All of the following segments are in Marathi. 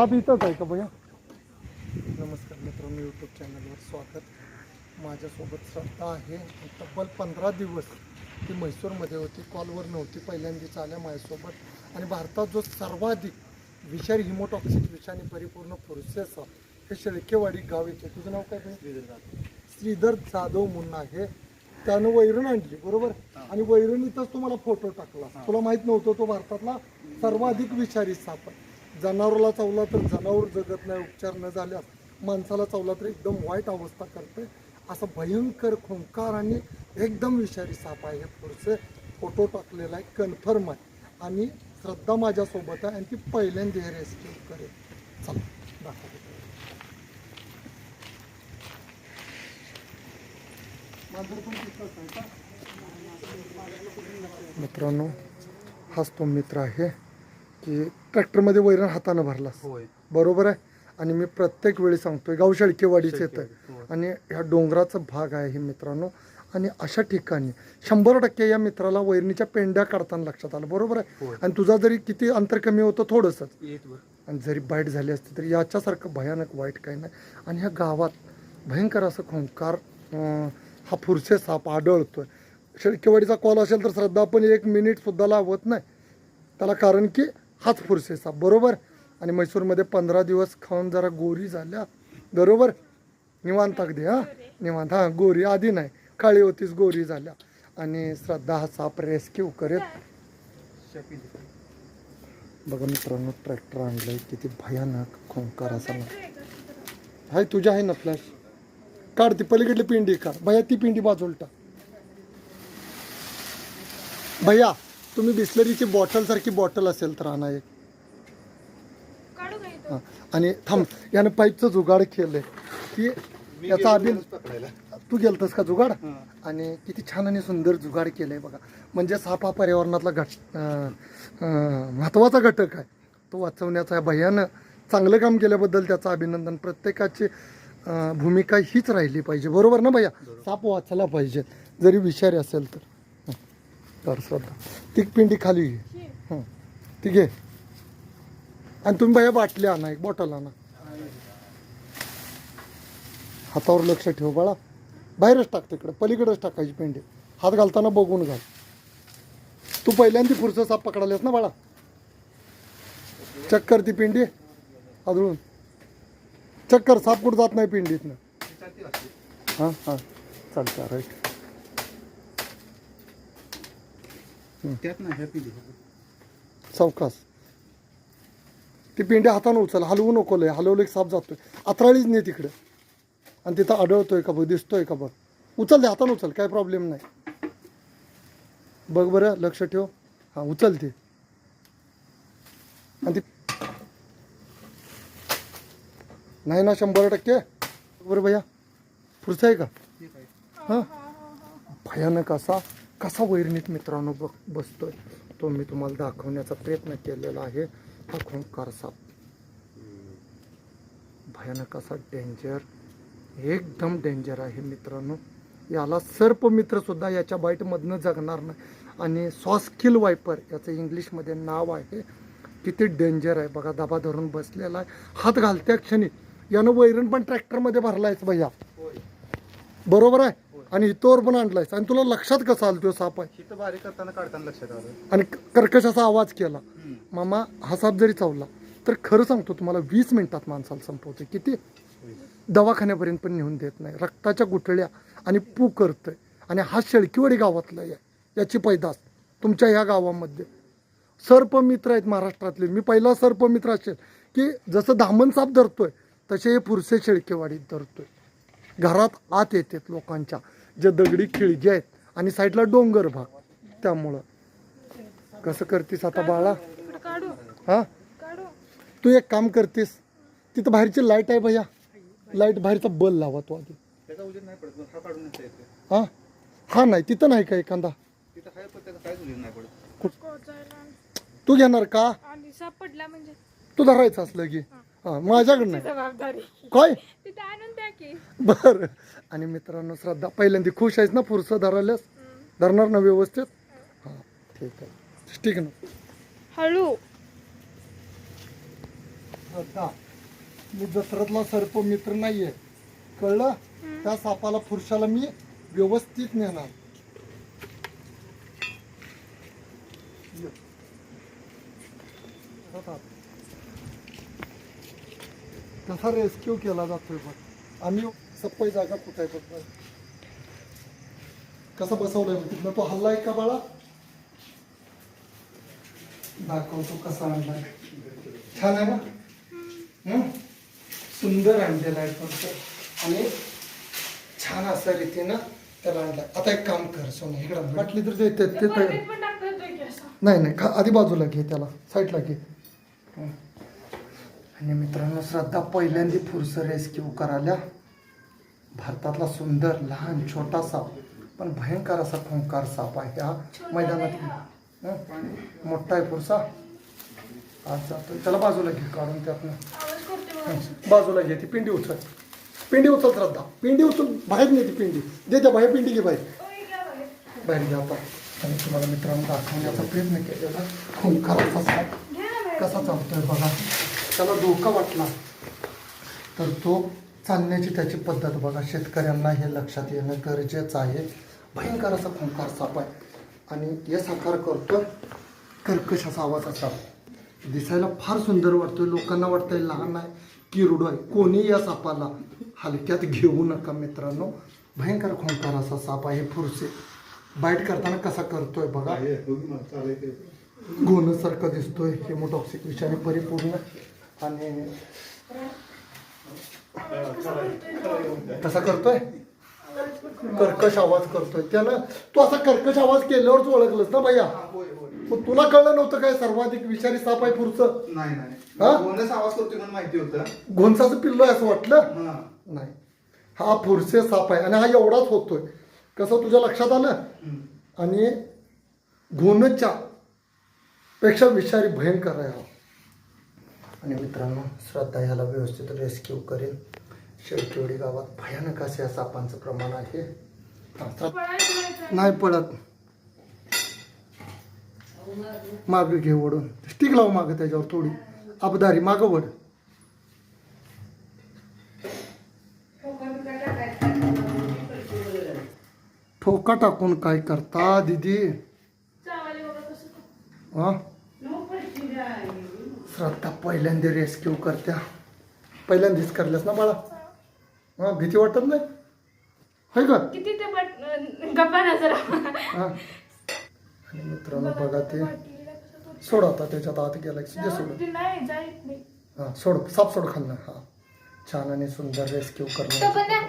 साप इथंच आहे का भैया? नमस्कार मित्रांनो यूट्यूब चॅनलवर स्वागत. माझ्यासोबत श्रद्धा आहे. तब्बल पंधरा दिवस ती म्हैसूरमध्ये होती. कॉलवर नव्हती. पहिल्यांदाच आल्या माझ्यासोबत. आणि भारतात जो सर्वाधिक विषारी हिमोटॉक्सिक विषाने परिपूर्ण प्रोसेस हे शेळकेवाडी गाव येते तुझं नाव काय भैया? श्रीधर जाधव. म्हणून आहे. त्यानं वैरण आणली बरोबर? आणि वैरणीतच तुम्हाला फोटो टाकला. तुला माहीत नव्हतं तो भारतातला सर्वाधिक विषारी साप आहे. जनावराला चावला तर जनावर जगत नाही उपचार न झाल्यास माणसाला चावला तर एकदम वाईट अवस्था करते. असं भयंकर खुंकार आणि एकदम विषारी साप आहे. हे पुढचे फोटो टाकलेला आहे कन्फर्म आहे. आणि श्रद्धा माझ्यासोबत आहे आणि ती पहिल्यांदा हे रेस्क्यू करेल. चला दाखव मित्रांनो हाच तो मित्र आहे की ट्रॅक्टरमध्ये वैरण हातानं भरलास होय. बरोबर आहे? आणि मी प्रत्येक वेळी सांगतोय गाव शेळकेवाडीच येत. आहे आणि ह्या डोंगराचा भाग आहे हे मित्रांनो. आणि अशा ठिकाणी शंभर टक्के या मित्राला वैरणीच्या पेंड्या काढताना लक्षात आलं. बरोबर आहे. आणि तुझा जरी किती अंतर कमी होतं थोडंसंच. आणि जरी बाईट झाली असती तरी याच्यासारखं भयानक वाईट काही नाही. आणि ह्या गावात भयंकर असं खोंकार हा फुरसे साप आढळतोय. शेळकेवाडीचा कॉल असेल तर श्रद्धा पण एक मिनिटसुद्धा लावत नाही. त्याला कारण की हाच फुरसे बरोबर? आणि म्हैसूरमध्ये पंधरा दिवस खाऊन जरा गोरी झाल्या. बरोबर? निवांत अगदी हां? निवांत हां गोरी आधी नाही. काळी होतीच गोरी झाल्या. आणि श्रद्धा हा साप रेस्क्यू करेल. बघा मित्रांनो ट्रॅक्टर आणलंय. किती भयानक खोंकार असा. ना हाय तुझ्या आहे ना फ्लॅश? काढ ती पलीकडली पिंडी काढ. भैया ती पिंडी बाजूला टाक. भैया! तुम्ही बिस्लरीची बॉटल सारखी बॉटल असेल तर आणा एक? हा. आणि थांब यानं पाईपचं जुगाड केलंय. की याचा अभिन तू गेलतस का जुगाड? आणि किती छान आणि सुंदर जुगाड केलंय बघा. म्हणजे साप हा पर्यावरणातला घट महत्त्वाचा घटक आहे. तो वाचवण्याचा भैयानं चांगलं काम केल्याबद्दल त्याचं अभिनंदन. प्रत्येकाची भूमिका हीच राहिली पाहिजे. बरोबर ना भैया? साप वाचला पाहिजे. जरी विषारी असेल तर. तर श्रद्धा ती पिंडी खाली घे. हं. ती घे आणि तुम्ही भैया बाटली आणा एक बॉटल आणा. हातावर लक्ष ठेव बाळा. बाहेरच टाक तिकडे. पलीकडेच टाकायची पेंडी. हात घालताना बघून घाल. तू पहिल्यांदा पुढचं साप पकडालेस ना बाळा? चक्कर ती पिंडी. आदळून चक्कर साप कुठं जात नाही पिंडीतनं. हां हां. चालतं राईट. त्यात नाही हॅपी सावकाश. ती पिंडी हातानं उचल हलवू नको लय हलवलं की साप जातोय. अत्राळीच नाही तिकडे. आणि तिथं आढळतोय का बघ दिसतोय का बघ. उचल दे हातानं उचल काय प्रॉब्लेम नाही. बघ बरं लक्ष ठेव. हां उचल ते. आणि ती नाही ना शंभर टक्के. बरं भैया पुढचं आहे का? हां? भयानक असा. कसा वैरणीत मित्रांनो बघ बसतोय. तो मी तुम्हाला दाखवण्याचा प्रयत्न केलेला आहे. हा खोंकार साप. भयानक असा डेंजर एकदम डेंजर आहे मित्रांनो. याला सर्पमित्र सुद्धा याच्या बाईटमधनं जगणार नाही. आणि सॉस्किल वायपर याचं इंग्लिशमध्ये नाव आहे. किती डेंजर आहे. बघा दबा धरून बसलेला आहे. हात घालत्या क्षणी. यानं वैरण पण ट्रॅक्टरमध्ये भरलायच भैया. बरोबर आहे? आणि इथवर पण आणलायस आणि तुला लक्षात कसा आलं तो साप आहे? बारीक करताना काढताना लक्षात आलं. आणि कर्कश असा आवाज केला. मामा हा साप जरी चावला तर खरं सांगतो तुम्हाला वीस मिनिटात माणसाला संपवते किती? दवाखान्यापर्यंत पण नेऊन देत नाही. रक्ताच्या गुठळ्या आणि पू करतोय. आणि हा शेळकीवाडी गावातला आहे याची पैदास तुमच्या ह्या गावामध्ये. सर्पमित्र आहेत महाराष्ट्रातले. मी पहिला सर्पमित्र असेल की जसं धामण साप धरतोय तसे हे पुरसे शेळकेवाडीत धरतोय. घरात आत येतात लोकांच्या. जे दगडी खिळगे आहेत आणि साईडला डोंगर भाग त्यामुळं. कसं करतीस आता बाळा? हा? तू एक काम करतेस तिथं बाहेरची लाइट आहे भैया. लाइट बाहेरचा बल लावा तू आधी. त्याचा उजेड नाही पडत हा हा? हा नाही तिथं नाही का एखादा? तू घेणार का? आणि सापडला म्हणजे? तू धरायचं असलं की. हा. माझ्याकडं नाही. जबाबदारी. काय? बर. आणि मित्रांनो श्रद्धा. पहिल्यांदा खुश आहेस ना? पुरुष धरायलास? धरणार ना व्यवस्थित? हा ठीक आहे. ठीक आहे ना? हळू. श्रद्धा मी जत्रेतला सर्प मित्र नाहीये. कळलं? त्या सापाला पुरुषाला मी व्यवस्थित नेणार. कसा रेस्क्यू केला जातोय बघ. आम्ही सप्पई जागा कुठे आहे बघ कसा बसवलाय तिथनं? तो हल्लाय का बाळा? दाखवतो कसा आणलाय. छान आहे ना? सुंदर आणलेला आहे पण तो. आणि छान असा रीतीनं त्याला आणलं आता एक काम कर सोने इकडं म्हटली तर ते- नाही नाही खा- आधी बाजूला घे त्याला साईडला घे. हं. आणि मित्रांनो श्रद्धा पहिल्यांदा फुरस रेस्क्यू करायला. भारतातला सुंदर लहान छोटा साप पण भयंकर असा खोंकार साप आहे. हा मैदानात हं? मोठा आहे फुरसा आज जातोय. त्याला बाजूला घे काढून त्यातनं. बाजूला. घे ती. पिंडी उचल. पिंडी उचल श्रद्धा पिंडी उचल. बाहेर नाही ती पिंडी. दे त्या बाहेर पिंडी घे बाहेर. घ्या बाहेर. घ्या आता. आणि तुम्हाला मित्रांनो दाखवण्याचा प्रयत्न केलेला खून साप. कसा चालतोय बघा. त्याला धोका वाटला. तर तो चालण्याची त्याची पद्धत बघा. शेतकऱ्यांना हे लक्षात येणं गरजेचं आहे. भयंकर असा खूंकार साप आहे. आणि हे साकार करतोय कर्कश असा आवाज असा. दिसायला फार सुंदर वाटतोय. लोकांना वाटतंय लहान आहे किरुड आहे. कोणी या सापाला हलक्यात घेऊ नका मित्रांनो. भयंकर खोंकार असा साप आहे. फुरसे. बाईट करताना कसा करतोय बघा. घोणसारखं दिसतोय. हेमोटॉक्सिक विषाने परिपूर्ण. आणि कसा करतोय? कर्कश आवाज करतोय. त्यानं तू असा कर्कश आवाज केल्यावरच ओळखलंस ना भैया? मग तुला कळलं नव्हतं काय? सर्वाधिक विषारी साप आहे पुढचं. नाही हा? नाही आवाज करतोय म्हणून माहिती होतं. घोणसाचं पिल्लो आहे असं वाटलं? हा. नाही. हा फुरसे साप आहे. आणि हा एवढाच होतोय. कसं तुझ्या लक्षात आलं? हम्म. आणि घोणच्या पेक्षा विषारी भयंकर आहे हा. आणि मित्रांनो श्रद्धा ह्याला व्यवस्थित रेस्क्यू करेल शेळकेवडी गावात भयानक असे या सापांचं प्रमाण आहे. नाही पडत माग घे ओढून. स्टिक लाव माग त्याच्यावर थोडी. अबदारी माग वड ठोका टाकून काय करता दिदी. हा? श्रद्धा पहिल्यांदा रेस्क्यू करत्या. पहिल्यांदाच करल्यास ना बाळा? हा भीती वाटत नाही? होय का? किती ते बट गप्पा ना जरा. हा. आणि मित्रांनो बघा ते. सोड आता त्याच्यात आत गेला. की सोडून ते नाही जाईत नाही. हा सोड. साप सोड खाल्लं. हा. छान आणि सुंदर रेस्क्यू. करणं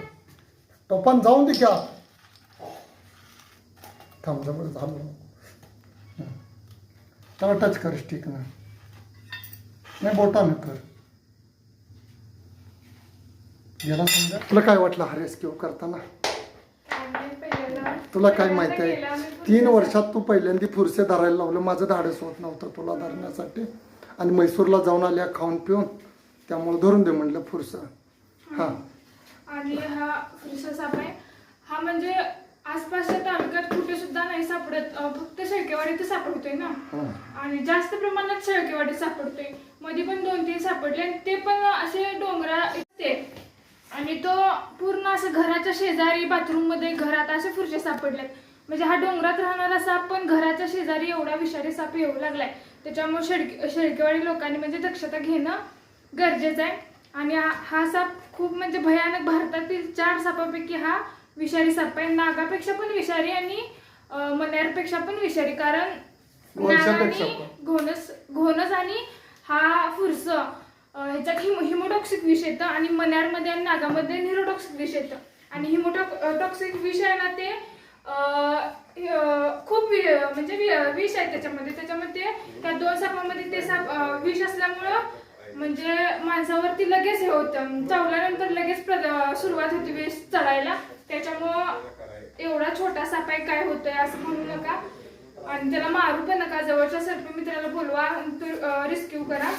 टोपण जाऊन दे क्या थांब जवळ झालं. त्याला टच कर स्टिक ना. नाही बोटानं कर. गेला समजा. तुला काय वाटलं हा रेस्क्यू करताना? तुला काय माहिती आहे? तीन वर्षात तू पहिल्यांदा फुरसे धरायला लावलं. माझं धाडस होत नव्हतं तुला धरण्यासाठी. आणि म्हैसूरला जाऊन आल्या खाऊन पिऊन. त्यामुळे धरून दे म्हणलं फुरसं. हां. आणि हा फ्रिसा साप आहे. हा म्हणजे आसपासच्या तालुक्यात कुठे सुद्धा नाही सापडत. अं, फक्त शेळकेवाडीत सापडतोय ना. हां. आणि जास्त प्रमाणात शेळकेवाडी सापडतोय. मध्ये पण दोन तीन सापडले आणि ते पण असे डोंगरा ते आणि तो पूर्ण असं घराच्या शेजारी बाथरूममध्ये घरात असे फुरशे सापडलेत म्हणजे हा डोंगरात राहणारा साप पण घराच्या शेजारी एवढा विषारी साप येऊ लागलाय. त्याच्यामुळे शेळके शेळकेवाडी लोकांनी म्हणजे दक्षता घेणं गरजेचं आहे. आणि हा साप खूप म्हणजे भयानक भारतातील चार सापापैकी हा विषारी साप आहे. नागापेक्षा पण विषारी आणि अं, मण्यारपेक्षा पण विषारी. कारण घोणसापेक्षा नागाने घोणस घोणस आणि हा फुरस ह्याच्यात हिमो हिमोटॉक्सिक विष येतं आणि मन्यारमध्ये आणि नागामध्ये निरोटॉक्सिक विष येतं. आणि हिमोटॉक्सिक विष आहे ना ते खूप वि- म्हणजे वि- विष आहे त्याच्यामध्ये. त्याच्यामध्ये त्या दोन सापामध्ये ते साप विष असल्यामुळं म्हणजे माणसावरती लगेच हे होतं. चावल्यानंतर लगेच सुरुवात होती विष चढायला. त्याच्यामुळं एवढा छोटा साप आहे काय होतोय असं म्हणू नका. आणि त्याला मारू पण नका. जवळच्या सर्प मित्राला बोलवा रिस्क्यू करा.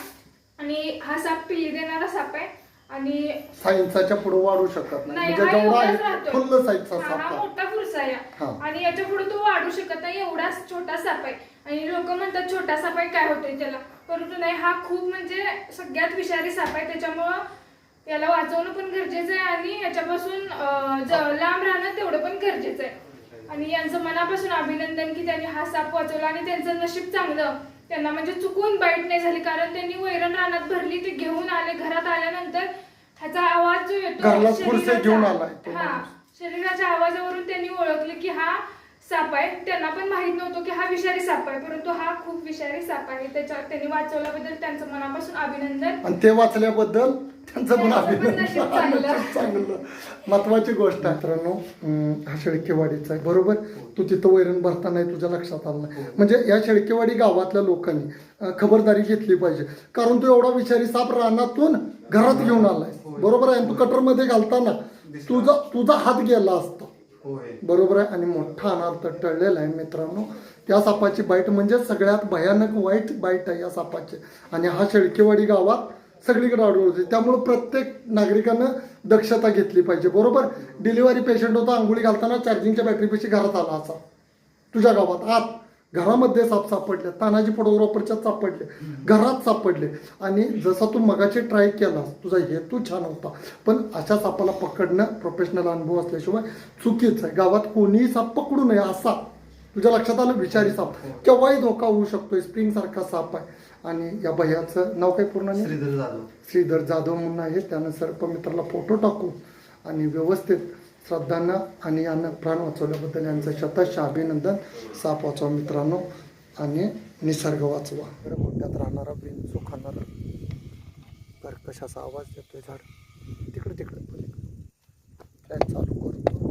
आणि हा साप पिल्ली देणारा साप आहे. आणि सायन्साच्या पुढे वाढू शकत नाही. नाही म्हणजे हा जेवढा एवढाच आहे राहतो फुल्ल साईजचा हा हा साप मोठा फुरसा आहे. आणि याच्यापुढे तो वाढू शकत नाही एवढाच छोटा साप आहे. आणि लोक म्हणतात छोटा साप आहे काय होतंय त्याला? परंतु नाही हा खूप म्हणजे सगळ्यात विषारी साप आहे. त्याच्यामुळं याला वाचवणं पण गरजेचं आहे आणि याच्यापासून अं, ज- लांब राहणं तेवढं पण गरजेचं आहे. आणि यांचं मनापासून अभिनंदन की त्यांनी हा साप वाचवला आणि त्यांचं नशीब चांगलं त्यांना म्हणजे चुकून बाईट नाही झाली कारण त्यांनी वैरण रानात भरली ते घेऊन आले घरात आल्यानंतर ह्याचा आवाज जो येतो शरीराचा- घेऊन आलाय तो हा माणूस. शरीराच्या आवाजावरून त्यांनी ओळखले की हा साप आहे. त्यांना पण माहीत नव्हतं की हा विषारी साप आहे परंतु हा खूप विषारी साप आहे. त्याच्या त्यांनी वाचवल्याबद्दल त्यांचं मनापासून अभिनंदन. आणि ते वाचल्याबद्दल त्यांचं पण त्यांचं पण अभिनंदन. नशीब चांगलं. महत्वाची गोष्ट आहे. मित्रांनो अं, हा शेळकेवाडीचा आहे. बरोबर? तू तिथं वैरण भरताना तुझ्या लक्षात आलं नाही. म्हणजे या शेळकेवाडी गावातल्या लोकांनी अं, खबरदारी घेतली पाहिजे. कारण तू एवढा विषारी साप रानातून घरात घेऊन आलाय. बरोबर आहे? तू कटरमध्ये घालताना तुझा तुझा हात गेला असतो. बरोबर आहे. आणि मोठा अनर्थ टळलेला आहे मित्रांनो. त्या सापाची बाईट म्हणजे सगळ्यात भयानक वाईट बाईट आहे या सापाची. आणि हा शेळकेवाडी गावात सगळीकडे आढळते होते त्यामुळे प्रत्येक नागरिकानं दक्षता घेतली पाहिजे. बरोबर? डिलिव्हरी पेशंट होता आंघोळी घालताना चार्जिंगच्या बॅटरीपेक्षा घरात आला असा. तुझ्या गावात. आत. घरामध्ये साप सापडले तानाजी फोटोग्राफरच्या सापडले घरात सापडले. आणि जसा तू मगाची ट्राय केला तुझा हेतू छान होता. पण अशा सापाला पकडणं प्रोफेशनल अनुभव असल्याशिवाय चुकीचं आहे. गावात कोणीही साप पकडू नये असा तुझ्या लक्षात आलं? विषारी साप. केव्हाही धोका होऊ शकतो स्प्रिंग सारखा साप आहे. आणि या भैयाचं नाव काय पूर्ण नाही? श्रीधर जाधव. श्रीधर जाधव म्हणून आहे. त्यानं सर्पमित्राला फोटो टाकून आणि व्यवस्थित श्रद्धांना आणि यांना प्राण वाचवल्याबद्दल यांचं शतश अभिनंदन. साप वाचवा मित्रांनो आणि निसर्ग वाचवा. गोट्यात राहणारा बिन सुखाणारा तर कशाचा आवाज देतोय झाड? तिकडे तिकडे फॅन चालू करतो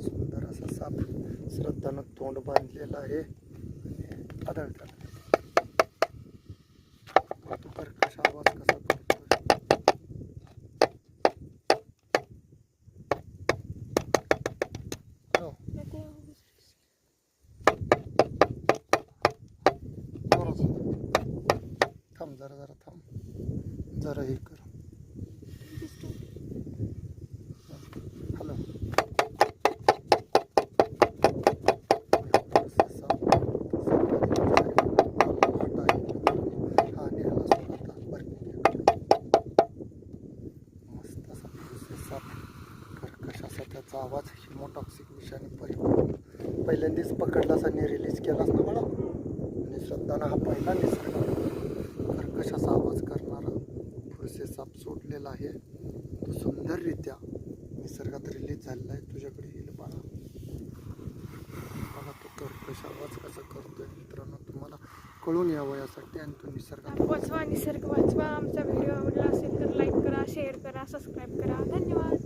सुंदर असा साप श्रद्धानं तोंड बांधलेला आहे. आणि आढळतात तो कर्कश आवाज कसा करतोय हो. जोरात. थांब जरा जरा थांब जरा हे कर हॅलो मस्त असा फुसफुस साप कर्कशाचा त्याचा आवाज हिमोटॉक्सिक विषाने परिपूर्ण पहिल्यांदाच पकडलास आणि रिलीज केलास ना मला आणि हा पहिला निसर्ग. कर्कशाचा आवाज करणारा फुरसे साप सोडलेला आहे. तो सुंदररित्या निसर्गात रिलीज झालेला आहे. तुझ्याकडे येईल बाळा. बघा तो कर्कश आवाज कसा करतोय मित्रांनो. तुम्हाला कळून यावं यासाठी आणि तो निसर्गात वाचवा निसर्ग वाचवा. आमचा व्हिडिओ आवडला असेल तर लाईक करा शेअर करा सबस्क्राईब करा. धन्यवाद.